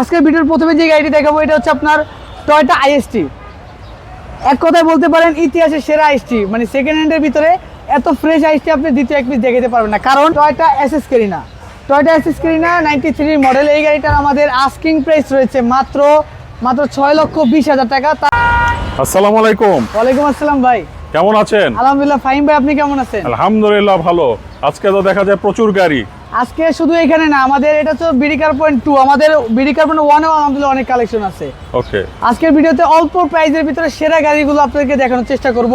আজকের ভিডিওর প্রথমে যে গাড়িটি দেখাবো এটা হচ্ছে আপনার টয়টা আইএসটি এক কথায় বলতে পারেন ইতিহাসের সেরা আইএসটি মানে সেকেন্ড হ্যান্ডের ভিতরে এত ফ্রেশ আইএসটি আপনি দ্বিতীয় এক পিস দেখাতে পারবেন না। কারণ Toyota SS Carina Toyota SS Carina ninety three model এই গাড়িটার আমাদের আস্কিং প্রাইস রয়েছে মাত্র মাত্র ছয় লক্ষ বিশ হাজার টাকা। তা আসসালামু আলাইকুম। ওয়ালাইকুম আসসালাম ভাই। কেমন আছেন? আলহামদুলিল্লাহ ফাহিম ভাই আপনি কেমন আছেন? আলহামদুলিল্লাহ ভালো। আজকে তো দেখা যায় প্রচুর গাড়ি। আজকে শুধু এখানে না আমাদের এটা তো বিডিকার পয়েন্ট টু আমাদের বিডিকার পয়েন্ট ওয়ানেও আলহামদুলিল্লাহ অনেক কালেকশন আছে। ওকে আজকের ভিডিওতে অল্প প্রাইজের ভিতরে সেরা গাড়িগুলো আপনাদেরকে দেখানোর চেষ্টা করব।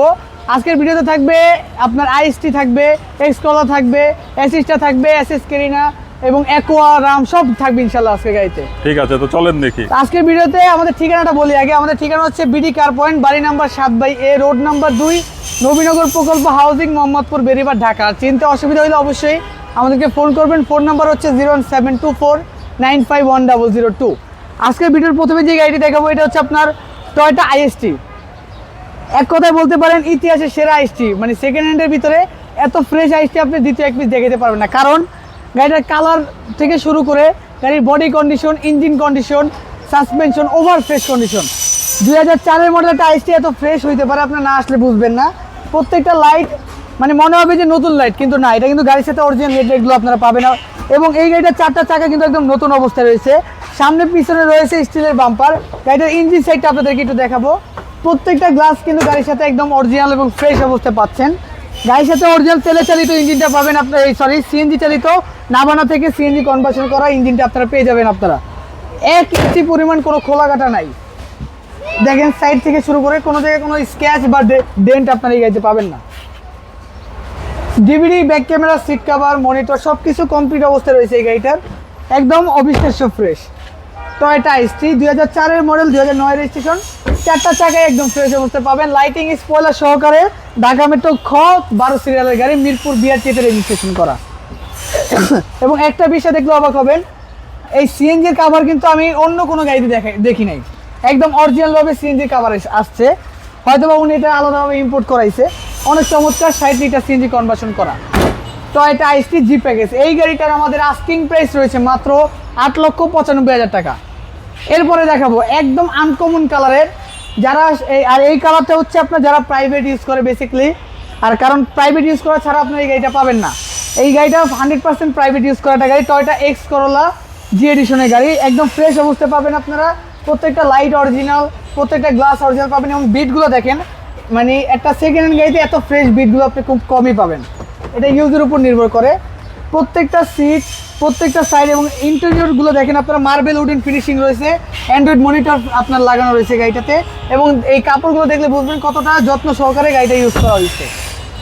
আজকের ভিডিওতে থাকবে আপনার আইএসটি থাকবে এক্সকলা থাকবে এসিসটা থাকবে এসএস কেরিনা এবং অ্যাকোয়া রাম সব থাকবে ইনশাল্লাহ আজকের গাড়িতে। ঠিক আছে তো চলেন দেখি। আজকের ভিডিওতে আমাদের ঠিকানাটা বলি আগে। আমাদের ঠিকানা হচ্ছে বিডি কার পয়েন্ট বাড়ি নাম্বার সাত বাই এ রোড নাম্বার দুই নবীনগর প্রকল্প হাউজিং মোহাম্মদপুর বেরিবার ঢাকা। চিনতে অসুবিধা হলে অবশ্যই আমাদেরকে ফোন করবেন, ফোন নাম্বার হচ্ছে zero one seven two four nine five one double zero two. আজকের ভিডিওর প্রথমে যে গাড়িটি দেখাবো, এটা হচ্ছে আপনার টয়টা আইএসটি এক কথায় বলতে পারেন, ইতিহাসের সেরা আইসটি মানে সেকেন্ড হ্যান্ডের ভিতরে এত ফ্রেশ আইসটি আপনি দ্বিতীয় এক পিস দেখাতে পারবেন না। কারণ গাড়িটার কালার থেকে শুরু করে গাড়ির body condition engine condition suspension over fresh condition দুই হাজার চারের মডেলটা আইসটি এত ফ্রেশ হইতে পারে আপনার না আসলে বুঝবেন না। প্রত্যেকটা লাইট মানে মনে হবে যে নতুন লাইট কিন্তু না, এটা কিন্তু গাড়ির সাথে অরিজিনাল রেটগুলো আপনারা পাবেন। না এবং এই গাড়িটার চারটা চাকা কিন্তু একদম নতুন অবস্থায় রয়েছে। সামনে পিছনে রয়েছে স্টিলের বাম্পার গাড়িটার ইঞ্জিন সাইডটা আপনাদেরকে একটু দেখাবো। প্রত্যেকটা গ্লাস কিন্তু গাড়ির সাথে একদম অরিজিনাল এবং ফ্রেশ অবস্থায় পাচ্ছেন। গাড়ির সাথে অরিজিনাল তেলে চালিত ইঞ্জিনটা পাবেন আপনার এই সরি সিএনজি চালিত, নাবানা থেকে সিএনজি কনভার্সন করা ইঞ্জিনটা আপনারা পেয়ে যাবেন আপনারা। এক ইঞ্চি পরিমাণ কোনো খোলা কাটা নাই। দেখেন সাইড থেকে শুরু করে কোনো জায়গায় কোনো স্ক্র্যাচ বা ডেন্ট আপনারা এই গাড়িতে পাবেন না। DVD back camera seat cover monitor সব কিছু কমপ্লিট অবস্থায় রয়েছে এই গাড়িটার। একদম অবিশ্বাস্য ফ্রেশ টয়টা আইসটি দুই হাজার চারের মডেল দুই হাজার নয় রেজিস্ট্রেশন চারটা চাকায় একদম ফ্রেশ অবস্থায় পাবেন। লাইটিং স্পয়লার সহকারে ঢাকা মেট্রো খ বারো সিরিয়ালের গাড়ি, মিরপুর বিআর চেতে রেজিস্ট্রেশন করা। এবং একটা বিষয় দেখলে অবাক হবেন, এই সিএনজির কাভার কিন্তু আমি অন্য কোনো গাড়িতে দেখাই দেখি নাই। একদম অরিজিনালভাবে সিএনজির কাভার আসছে। হয়তো বা উনি এটা আলাদাভাবে ইম্পোর্ট করাইছে। অনেক চমৎকার ষাট লিটার সিএনজি কনভার্সন করা। এটা আইসটি জি প্যাকেজ এই গাড়িটার আমাদের আস্কিং প্রাইস রয়েছে মাত্র আট লক্ষ পঁচানব্বই হাজার টাকা। এরপরে দেখাবো, একদম আনকমন কালারের যারা এই আর এই কালারটা হচ্ছে আপনার যারা প্রাইভেট ইউজ করে বেসিক্যালি আর কারণ প্রাইভেট ইউজ করা ছাড়া আপনার এই গাড়িটা পাবেন না। এই গাড়িটা হান্ড্রেড পার্সেন্ট প্রাইভেট ইউজ করাটা গাড়ি। টয়টা এক্স করোলা জি এডিশনের গাড়ি। একদম ফ্রেশ অবস্থায় পাবেন আপনারা। প্রত্যেকটা লাইট অরিজিনাল প্রত্যেকটা গ্লাস অরিজিনাল পাবেন এবং বিটগুলো দেখেন। মানে একটা সেকেন্ড হ্যান্ড গাড়িতে এত ফ্রেশ বিটগুলো আপনি খুব কমই পাবেন। এটা ইউজের উপর নির্ভর করে। প্রত্যেকটা সিট প্রত্যেকটা সাইড এবং ইন্টেরিয়রগুলো দেখেন আপনারা মার্বেল উডেন ফিনিশিং রয়েছে অ্যান্ড্রয়েড মনিটর আপনার লাগানো রয়েছে গাড়িটাতে এবং এই কাপড়গুলো দেখলে বুঝবেন কতটা যত্ন সহকারে গাড়িটা ইউজ করা হয়েছে।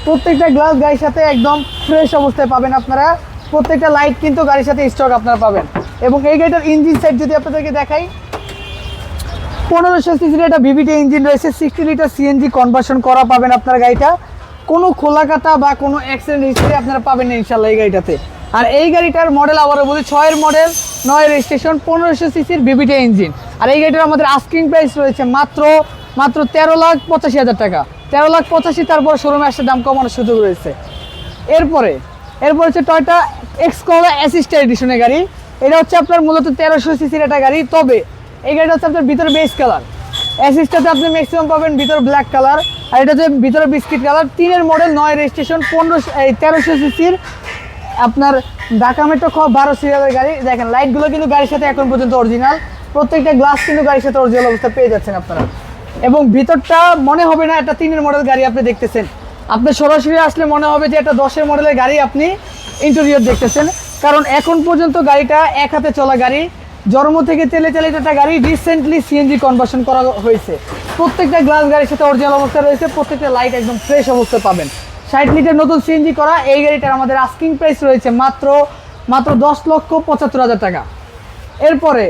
প্রত্যেকটা গ্লাস গাড়ির সাথে একদম ফ্রেশ অবস্থায় পাবেন আপনারা। প্রত্যেকটা লাইট কিন্তু গাড়ির সাথে স্টক আপনারা পাবেন। এবং এই গাড়িটার ইঞ্জিন সাইড যদি আপনাদেরকে দেখাই পনেরোশো সিসির একটা ভিভিটি ইঞ্জিন রয়েছে সিক্সটি লিটার সিএনজি কনভার্সন করা পাবেন আপনার গাড়িটা। কোনো খোলা কাটা বা কোনো অ্যাক্সিডেন্ট হিস্ট্রি আপনারা পাবেন না ইনশাল্লাহ এই গাড়িটাতে। আর এই গাড়িটার মডেল আবারও বলি, ছয়ের মডেল নয় রেজিস্ট্রেশন পনেরোশো সিসির ভিভিটি ইঞ্জিন আর এই গাড়িটার আমাদের আস্কিং প্রাইস রয়েছে মাত্র মাত্র তেরো লাখ পঁচাশি হাজার টাকা। তেরো লাখ পঁচাশি, তারপর শোরুমে আসতে দাম কমানোর সুযোগ রয়েছে। এরপরে, এরপর হচ্ছে টয়টা এক্সকোলা অ্যাসিস্ট্যান্ট এডিশনের গাড়ি। এটা হচ্ছে আপনার মূলত তেরোশো সিসির একটা গাড়ি। তবে এই গাড়িটা হচ্ছে আপনার ভিতরে বেস কালার অ্যাসিস্টাতে আপনি ম্যাক্সিমাম পাবেন ভিতরে ব্ল্যাক কালার আর এটা হচ্ছে ভিতরে বিস্কিট কালার তিনের মডেল নয় রেজিস্ট্রেশন পনেরোশো এই তেরোশো সিসির আপনার ঢাকা মেট্রো খ বারো সিরিয়ালের গাড়ি। দেখেন লাইটগুলো কিন্তু গাড়ির সাথে এখন পর্যন্ত অরিজিনাল প্রত্যেকটা গ্লাস কিন্তু গাড়ির সাথে অরিজিনাল অবস্থা পেয়ে যাচ্ছেন আপনারা। এবং ভিতরটা মনে হবে না, একটা তিনের মডেল গাড়ি আপনি দেখতেছেন। আপনি সরাসরি আসলে মনে হবে যে একটা দশের মডেলের গাড়ি আপনি ইন্টেরিয়র দেখতেছেন। কারণ এখন পর্যন্ত গাড়িটা এক হাতে চলা গাড়ি। জন্ম থেকে তেলে চালিত একটা গাড়ি রিসেন্টলি সিএনজি কনভার্সন করা হয়েছে। প্রত্যেকটা গ্লাস গাড়ির সাথে অরিজিনাল অবস্থা রয়েছে, প্রত্যেকটা লাইট একদম ফ্রেশ অবস্থায় পাবেন। ষাট লিটার নতুন সিএনজি করা, এই গাড়িটার আমাদের আস্কিং প্রাইস রয়েছে মাত্র মাত্র দশ লক্ষ পঁচাত্তর হাজার টাকা। এরপরে,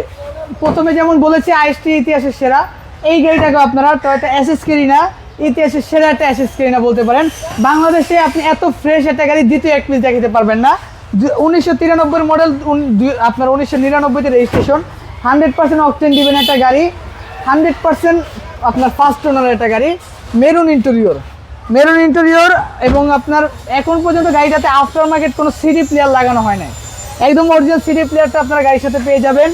প্রথমে যেমন বলেছি আইএসটি ইতিহাসের সেরা। এই গাড়িটাকে আপনারা টয়টা অ্যাসেস কেরিনা ইতিহাসের সেরা একটা অ্যাসেস কেরিনা বলতে পারেন। বাংলাদেশে আপনি এত ফ্রেশ একটা গাড়ি দ্বিতীয় এক পিস দেখাতে পারবেন না। উনিশশো তিরানব্বই মডেল আপনার উনিশশো নিরানব্বইতে রেজিস্ট্রেশন হান্ড্রেড পার্সেন্ট অক্সিজেন দিবেন একটা গাড়ি। হান্ড্রেড পার্সেন্ট আপনার ফার্স্ট ওনার একটা গাড়ি। মেরুন ইন্টেরিয়র মেরুন ইন্টেরিয়র এবং আপনার এখন পর্যন্ত গাড়িটাতে আফটার মার্কেট কোনো সিডি প্লেয়ার লাগানো হয় নাই। একদম অরিজিনাল সিডি প্লেয়ারটা আপনার গাড়ির সাথে পেয়ে যাবেন।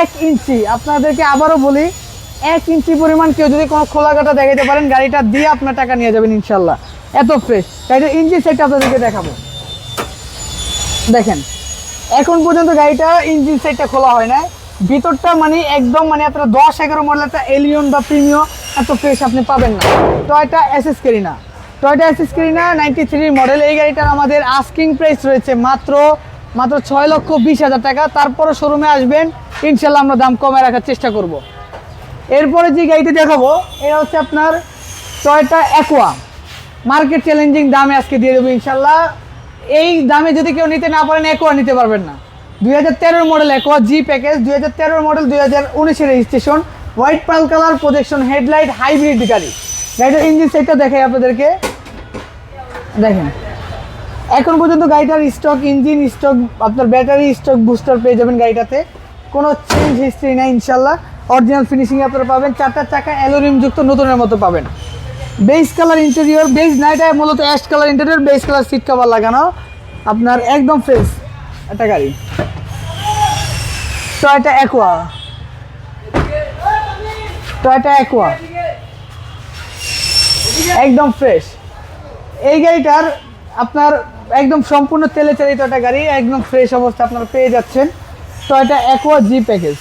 এক ইঞ্চি। আপনাদেরকে আবারও বলি, এক ইঞ্চি পরিমাণ কেউ যদি কোনো খোলা কাটা দেখাতে পারেন, গাড়িটা দিয়ে আপনার টাকা নিয়ে যাবেন ইনশাল্লাহ। এত ফ্রেশ গাড়িটার ইঞ্জিন সেটটা আপনাদেরকে দেখাবো। দেখেন, এখন পর্যন্ত গাড়িটা ইঞ্জিন সাইডটা খোলা হয় না ভিতরটা মানে একদম মানে আপনার দশ এগারো মডেল একটা এলিয়ন বা প্রিমিয়ম এত ফ্রেশ আপনি পাবেন না। Toyota SS Carina Toyota SS Carina ninety three model এই গাড়িটার আমাদের আস্কিং প্রাইস রয়েছে মাত্র মাত্র ছয় লক্ষ বিশ হাজার টাকা। তারপরে শোরুমে আসবেন, ইনশাল্লাহ আমরা দাম কমে রাখার চেষ্টা করব। এরপরে যে গাড়িটি দেখাবো, এটা হচ্ছে আপনার টয়টা অ্যাকোয়া মার্কেট চ্যালেঞ্জিং দামে আজকে দিয়ে দেবো ইনশাল্লাহ। এই দামে যদি কেউ নিতে না পারেন একোয়া নিতে পারবেন না। দুই হাজার তেরোর মডেল একোয়া জি প্যাকেজ দুই হাজার তেরোর মডেল দুই হাজার উনিশের registration white pearl colour projection headlight hybrid গাড়ি। গাড়িটার ইঞ্জিন সেটটা দেখাই আপনাদেরকে। দেখেন। এখন পর্যন্ত গাড়িটার স্টক ইঞ্জিন স্টক আপনার ব্যাটারি স্টক বুস্টার পেয়ে যাবেন গাড়িটাতে। কোনো চেঞ্জ হিস্ট্রি নাই, ইনশাল্লাহ। অরিজিনাল ফিনিশিং আপনারা পাবেন। চারটা চাকা অ্যালোরিম যুক্ত নতুনের মতো পাবেন। বেস কালার ইন্টেরিয়র বেস না এটা মূলত ash colour interior base colour seat cover লাগানো। আপনার একদম ফ্রেশ একটা গাড়ি। টয়টা অ্যাকোয়া টয়টা অ্যাকোয়া একদম ফ্রেশ এই গাড়িটার আপনার একদম সম্পূর্ণ তেলে চালিত একটা গাড়ি, একদম ফ্রেশ অবস্থা আপনারা পেয়ে যাচ্ছেন। Toyota Aqua G package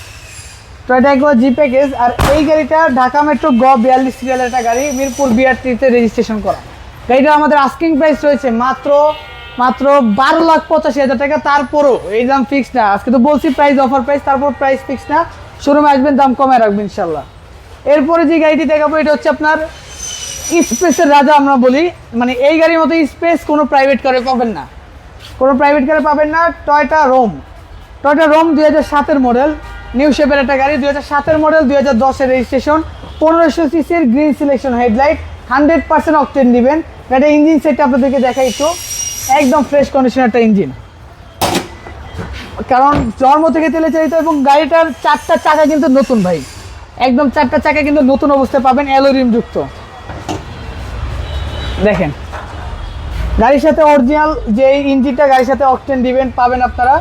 Toyota Aqua G package আর এই গাড়িটা ঢাকা মেট্রো গ বিয়াল্লিশ সিরিয়ালের একটা গাড়ি, মিরপুর বিআরটিতে রেজিস্ট্রেশন করা। গাড়িটা আমাদের আস্কিং প্রাইস রয়েছে মাত্র মাত্র বারো লাখ পঁচাশি হাজার টাকা। তারপরও এই দাম ফিক্স না। আজকে তো বলছি প্রাইস অফার প্রাইস তারপর প্রাইস ফিক্স না। শোরুমে আসবেন, দাম কমে রাখবেন ইনশাল্লাহ এরপরে যে গাড়িটি দেখাবো, এটা হচ্ছে আপনার স্পেসের রাজা আমরা বলি। মানে এই গাড়ির মতো স্পেস কোনো প্রাইভেট কারে পাবেন না। কোনো প্রাইভেট কারে পাবেন না। টয়টা রোম টয়টা রোম দুই হাজার সাতের মডেল নিউ শেপের একটা গাড়ি, দুই হাজার সাতের মডেল দুই হাজার দশের রেজিস্ট্রেশন পনেরোশো সিসির green selection headlight hundred percent octane দিবেন। গাড়ির ইঞ্জিন সেটটা আপনাদেরকে দেখাই একটু। একদম ফ্রেশ কন্ডিশন একটা ইঞ্জিন কারণ জন্ম থেকে তেলে চালিত এবং গাড়িটার চারটা চাকা কিন্তু নতুন ভাই। একদম চারটা চাকা কিন্তু নতুন অবস্থায় পাবেন অ্যালোরিম যুক্ত। দেখেন। গাড়ির সাথে অরিজিনাল যে ইঞ্জিনটা গাড়ির সাথে অকটেন দিবেন, পাবেন আপনারা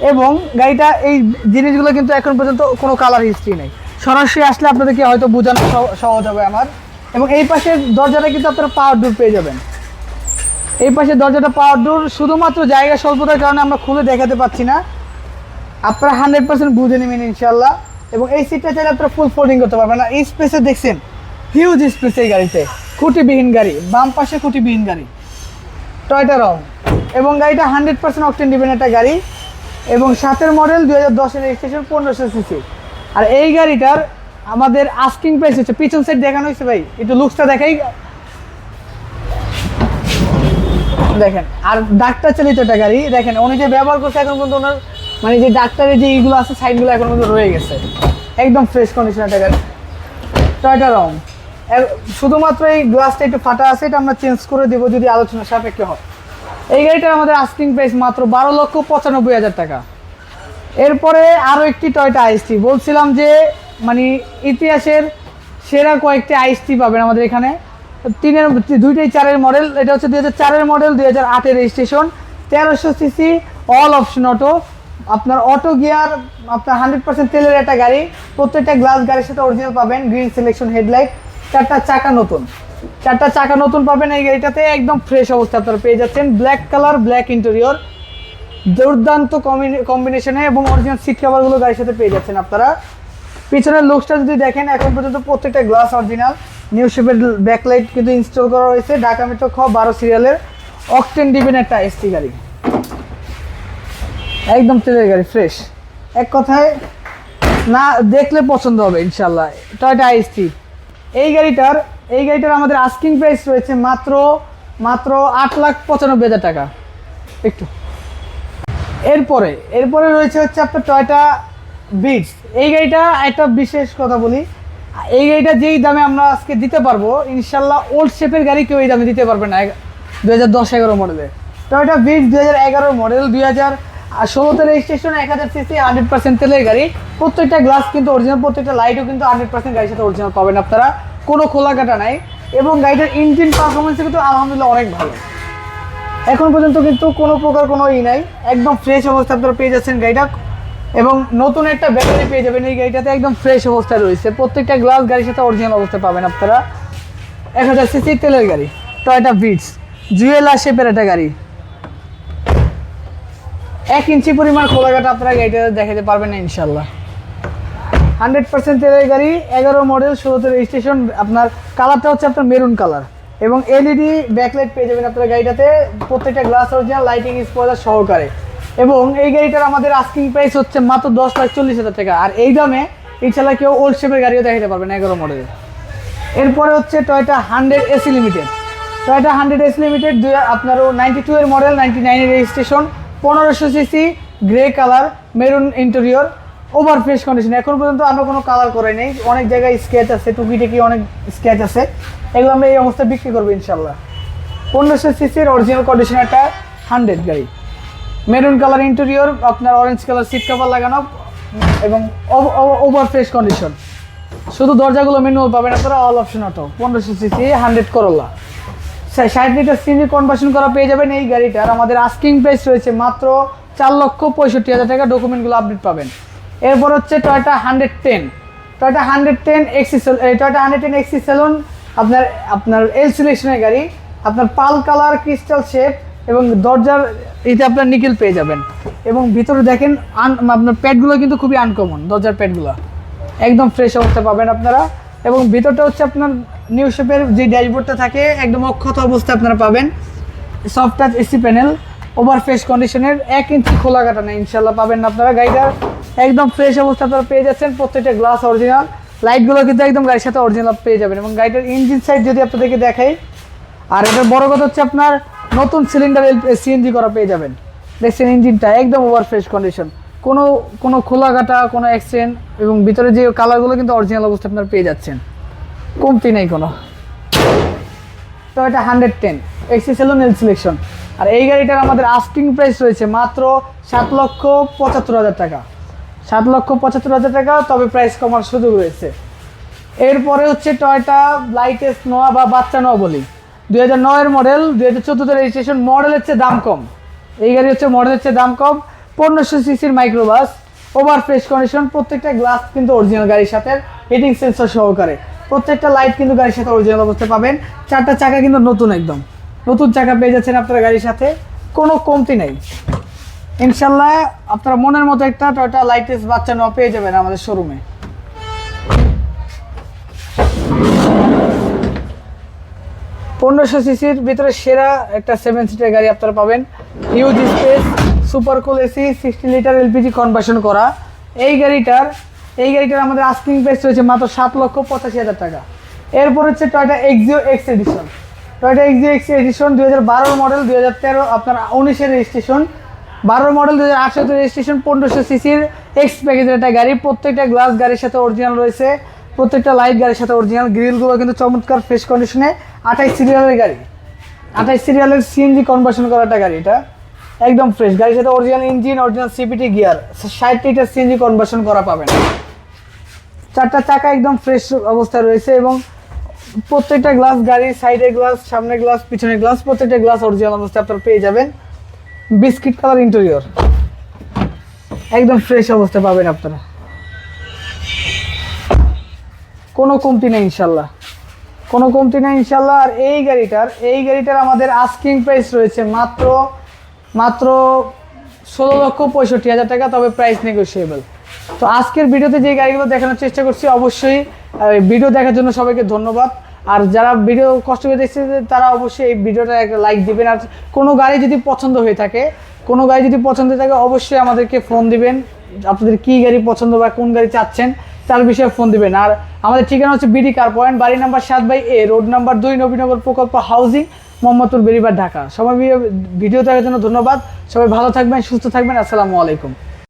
এবং গাড়িটা এই জিনিসগুলো কিন্তু এখন পর্যন্ত কোনো কালার হিস্ট্রি নেই। সরাসরি আসলে আপনাদেরকে হয়তো বোঝানো সহ- সহজ হবে আমার। এবং এই পাশের দরজাটা কিন্তু আপনারা পাওয়ার ডোর পেয়ে যাবেন। এই পাশে দরজাটা পাওয়ার ডোর শুধুমাত্র জায়গা স্বল্পতার কারণে আমরা খুলে দেখাতে পাচ্ছি না। আপনারা হান্ড্রেড পার্সেন্ট বুঝে নেবেন ইনশাল্লাহ এবং এই সিটটা চাইলে আপনারা ফুল ফোল্ডিং করতে পারবেন। না এই স্পেসে দেখছেন হিউজ স্পেস এই গাড়িতে। খুঁটিবিহীন গাড়ি, বাম পাশে খুঁটিবিহীন গাড়ি। টয়টা রং। এবং গাড়িটা হান্ড্রেড পার্সেন্ট অকটেন দিবেন একটা গাড়ি। এবং সাতের মডেল দুই হাজার দশের রেজিস্ট্রেশন পনেরোশো সিসি আর এই গাড়িটার আমাদের আস্কিং প্রাইস হচ্ছে, পিছন সাইড দেখানো হয়েছে ভাই। একটু লুকসটা দেখাই। দেখেন, আর ডাক্তার চালিত একটা গাড়ি। দেখেন, উনি যে ব্যবহার করছে এখন পর্যন্ত ওনার মানে যে ডাক্তারের যে ইগুলো আছে সাইডগুলো এখন পর্যন্ত রয়ে গেছে। একদম ফ্রেশ কন্ডিশন একটা গাড়ি। টয়টা রং শুধুমাত্র এই গ্লাসটা একটু ফাটা আছে, এটা আমরা চেঞ্জ করে দেবো যদি আলোচনা সাপেক্ষে হয়। এই গাড়িটার আমাদের আস্কিং প্রাইস মাত্র বারো লক্ষ পঁচানব্বই হাজার টাকা। এরপরে আরও একটি টয়টা আইসটি বলছিলাম যে মানে ইতিহাসের সেরা কয়েকটি আইসটি পাবেন আমাদের এখানে। তিনের, দুইটাই চারের মডেল এটা হচ্ছে দুই হাজার চারের মডেল দুই হাজার আটের রেজিস্ট্রেশন তেরোশো সিসি অল অপশন অটো আপনার অটো গিয়ার আপনার হান্ড্রেড পার্সেন্ট তেলের একটা গাড়ি। প্রত্যেকটা গ্লাস গাড়ির সাথে অরিজিনাল পাবেন। গ্রিন সিলেকশন হেডলাইট চারটা চাকা নতুন। চারটা চাকা নতুন পাবেন, এই গাড়িটাতে একদম ফ্রেশ অবস্থা আপনারা পেয়ে যাচ্ছেন। ব্ল্যাক কালার ব্ল্যাক ইন্টেরিয়র দুর্দান্ত কম্বিনেশনে এবং অরিজিনাল সিট কভারগুলো গাড়ির সাথে পেয়ে যাচ্ছেন আপনারা। পিছনের লুকসটা যদি দেখেন, এখন পর্যন্ত প্রত্যেকটা গ্লাস অরিজিনাল নিউ শেপের ব্যাকলাইট কিন্তু ইনস্টল করা রয়েছে ঢাকা মেট্রো খ বারো সিরিয়ালের অকটেন ডিবেন একটা এসটি গাড়ি। একদম তেলের গাড়ি ফ্রেশ এক কথায়, না, দেখলে পছন্দ হবে ইনশাল্লাহ। টয়টা আইসটি এই গাড়িটার এই গাড়িটার আমাদের আস্কিং প্রাইস রয়েছে মাত্র মাত্র আট লাখ পঁচানব্বই হাজার টাকা। একটু। এরপরে এরপরে রয়েছে হচ্ছে আপনার টয়টা বিটস এই গাড়িটা একটা বিশেষ কথা বলি। এই গাড়িটা যেই দামে আমরা আজকে দিতে পারব, ইনশাল্লাহ ওল্ড শেপের গাড়ি কেউ এই দামে দিতে পারবে না। দু হাজার দশ এগারো মডেলের টয়টা বিটস দু হাজার এগারো মডেল দুই হাজার ষোলোতে রেজিস্ট্রেশন এক হাজার সিসি হান্ড্রেড পার্সেন্ট তেলের গাড়ি। প্রত্যেকটা গ্লাস কিন্তু অরিজিনাল প্রত্যেকটা লাইটও কিন্তু হান্ড্রেড পার্সেন্ট গাড়ির সাথে অরিজিনাল পাবেন আপনারা। কোনো খোলা কাটা নাই। এবং গাড়িটার ইঞ্জিন পারফরমেন্স কিন্তু আলহামদুলিল্লাহ অনেক ভালো। এখন পর্যন্ত কিন্তু কোনো প্রকার কোনো ই নাই। একদম ফ্রেশ অবস্থা আপনারা পেয়ে যাচ্ছেন গাড়িটা। এবং নতুন একটা ব্যাটারি পেয়ে যাবেন এই গাড়িটাতে একদম ফ্রেশ অবস্থায় রয়েছে। প্রত্যেকটা গ্লাস গাড়ির সাথে অরিজিনাল অবস্থায় পাবেন আপনারা। এক হাজার সিসি তেলের গাড়ি টয়টা বিটস জুয়েলার শেপের একটা গাড়ি। এক ইঞ্চি পরিমাণ খোলাঘাটা আপনারা গাড়িটা দেখাতে পারবেন না ইনশাল্লাহ হান্ড্রেড পার্সেন্ট তেলের গাড়ি, এগারো মডেল ষোলোতে রেজিস্ট্রেশন আপনার কালারটা হচ্ছে আপনার মেরুন কালার এবং এলইডি ব্যাকলাইট পেয়ে যাবেন আপনার গাড়িটাতে, প্রত্যেকটা গ্লাস অরিজিনাল লাইটিং স্পয়লার সহকারে। এবং এই গাড়িটার আমাদের আস্কিং প্রাইস হচ্ছে মাত্র দশ লাখ চল্লিশ হাজার টাকা। আর এই দামে ইনশাল্লাহ কেউ ওল্ড শেপের গাড়িও দেখাতে পারবেন এগারো মডেলের এরপরে হচ্ছে Toyota hundred AC limited Toyota hundred AC limited দুই আপনারও নাইনটি টু এর মডেল নাইনটি নাইনের রেজিস্ট্রেশন পনেরোশো CC grey colour maroon interior over fresh condition এখন পর্যন্ত আমরা কোনো কালার করে নেই। অনেক জায়গায় স্কেচ আছে টুকি টেকি অনেক স্কেচ আছে। এগুলো আমরা এই অবস্থায় বিক্রি করব ইনশাল্লাহ পনেরোশো সিসির অরিজিনাল কন্ডিশনারটা হান্ড্রেড গাড়ি। মেরুন কালার ইন্টেরিয়র আপনার অরেঞ্জ কালার সিট কভার লাগানো এবং ওভার ফ্রেশ কন্ডিশন শুধু দরজাগুলো ম্যানুয়াল পাবেন আপনারা অল অপশন অটো পনেরোশো সিসি হান্ড্রেড করোলা ষাট লিটার সিএনজি কনভার্সন করা পেয়ে যাবেন এই গাড়িটার। আমাদের আস্কিং প্রাইস রয়েছে মাত্র চার লক্ষ পঁয়ষট্টি হাজার টাকা। ডকুমেন্টগুলো আপডেট পাবেন। এরপর হচ্ছে Toyota hundred ten Toyota hundred ten Axio Toyota hundred ten Axio saloon আপনার আপনার এল সিলেকশনের গাড়ি, আপনার পাল কালার ক্রিস্টাল শেপ এবং দরজার এতে আপনার নিকেল পেয়ে যাবেন। এবং ভিতরে দেখেন, আন, আপনার প্যাডগুলো কিন্তু খুবই আনকমন দরজার প্যাডগুলো। একদম ফ্রেশ অবস্থা পাবেন আপনারা। এবং ভিতরটা হচ্ছে আপনার নিউ শেপের যে ড্যাশবোর্ডটা থাকে, একদম অক্ষত অবস্থা আপনারা পাবেন। Soft touch AC panel over fresh কন্ডিশনের এক ইঞ্চি খোলা কাটা নেই ইনশাল্লাহ পাবেন আপনারা। গাড়িটার একদম ফ্রেশ অবস্থা আপনারা পেয়ে যাচ্ছেন। প্রত্যেকটা গ্লাস অরিজিনাল লাইটগুলো কিন্তু একদম গাড়ির সাথে অরিজিনাল পেয়ে যাবেন এবং গাড়িটার ইঞ্জিন সাইড যদি আপনাদেরকে দেখাই, আর এটার বড় কথা হচ্ছে আপনার নতুন সিলিন্ডার সিএনজি করা পেয়ে যাবেন। দেখছেন ইঞ্জিনটা একদম ওভার ফ্রেশ কন্ডিশন কোনো কোনো খোলা কাটা, কোনো অ্যাক্সিডেন্ট এবং ভিতরে যে কালারগুলো কিন্তু অরিজিনাল অবস্থা আপনারা পেয়ে যাচ্ছেন। কমতি নেই কোনো। তো এটা hundred ten Axio saloon L selection আর এই গাড়িটার আমাদের আস্কিং প্রাইস রয়েছে মাত্র সাত লক্ষ পঁচাত্তর হাজার টাকা। সাত লক্ষ পঁচাত্তর হাজার টাকা, তবে প্রাইস কমার সুযোগ রয়েছে। এরপরে হচ্ছে টয়টা লাইটেস্ট নোয়া বা বাচ্চা নোয়া বলি। দুই হাজার নয়ের মডেল দুই হাজার চোদ্দোতে রেজিস্ট্রেশন মডেলের চেয়ে দাম কম। এই গাড়ি হচ্ছে মডেলের চেয়ে দাম কম। পনেরোশো সিসির মাইক্রোবাস ওভার ফ্রেশ কন্ডিশন প্রত্যেকটা গ্লাস কিন্তু অরিজিনাল গাড়ির সাথে হিটিং সেন্সর সহকারে। প্রত্যেকটা লাইট কিন্তু গাড়ির সাথে অরিজিনাল অবস্থায় পাবেন। চারটা চাকা কিন্তু নতুন একদম। নতুন চাকা পেয়ে যাচ্ছেন আপনারা গাড়ির সাথে। কোনো কমতি নেই। ইনশাল্লাহ আপনারা মনের মতো একটা টয়টা লাইটেস্ট বাচ্চা নেওয়া পেয়ে যাবেন আমাদের শোরুমে পনেরোশো সিসির ভিতরে সেরা একটা সেভেন সিটের গাড়ি আপনারা পাবেন। Huge space super cool AC sixty litre LPG conversion করা। এই গাড়িটার এই গাড়িটার আমাদের আস্কিং প্রাইস রয়েছে মাত্র সাত লক্ষ পঁচাশি হাজার টাকা। এরপর হচ্ছে Toyota Axio X edition Toyota Axio X edition দুই হাজার বারোর মডেল দুই হাজার তেরো আপনার উনিশের রেজিস্ট্রেশন বারোর মডেল দুই হাজার রেজিস্ট্রেশন পনেরোশো সিসির এক্স প্যাকেজের একটা গাড়ি, প্রত্যেকটা গ্লাস গাড়ির সাথে অরিজিনাল রয়েছে, প্রত্যেকটা লাইট গাড়ির সাথে অরিজিনাল গ্রিলগুলো কিন্তু চমৎকার ফ্রেশ কন্ডিশনে আঠাইশ সিরিয়ালের গাড়ি। আঠাইশ সিরিয়ালের সিএনজি কনভার্সন করা একটা গাড়ি এটা। একদম ফ্রেশ গাড়ির সাথে original engine original CVT gear ষাট লিটার সিএনজি কনভার্সন করা পাবেন। চারটা চাকা একদম ফ্রেশ অবস্থায় রয়েছে এবং প্রত্যেকটা গ্লাস গাড়ির সাইডের গ্লাস সামনের গ্লাস পিছনের গ্লাস প্রত্যেকটা গ্লাস অরিজিনাল অবস্থায় আপনারা পেয়ে যাবেন। বিস্কিট কালার ইন্টেরিয়র একদম ফ্রেশ অবস্থায় পাবেন আপনারা। কোনো কমতি নেই ইনশাল্লাহ। কোনো কমতি নেই ইনশাল্লাহ। আর এই গাড়িটার এই গাড়িটার আমাদের আস্কিং প্রাইস রয়েছে মাত্র মাত্র ষোলো লক্ষ পঁয়ষট্টি হাজার টাকা, তবে প্রাইস নেগোসিয়েবল তো আজকের ভিডিওতে যে গাড়িগুলো দেখানোর চেষ্টা করছি, অবশ্যই ভিডিও দেখার জন্য সবাইকে ধন্যবাদ। আর যারা ভিডিও কষ্ট করে দেখছে, তারা অবশ্যই এই ভিডিওটা একটা লাইক দিবেন। আর কোনো গাড়ি যদি পছন্দ হয়ে থাকে, কোনো গাড়ি যদি পছন্দ হয়ে থাকে, অবশ্যই আমাদেরকে ফোন দিবেন। আপনাদের কী গাড়ি পছন্দ বা কোন গাড়ি চাচ্ছেন, তার বিষয়ে ফোন দিবেন। আর আমাদের ঠিকানা হচ্ছে বিডি কার পয়েন্ট বাড়ি নাম্বার সাত বাই এ রোড নাম্বার দুই, নবীনগর প্রকল্প হাউজিং মোহাম্মদপুর বেরিবার ঢাকা। সবাই ভিডিও দেখার জন্য ধন্যবাদ। সবাই ভালো থাকবেন, সুস্থ থাকবেন। আসসালামু আলাইকুম।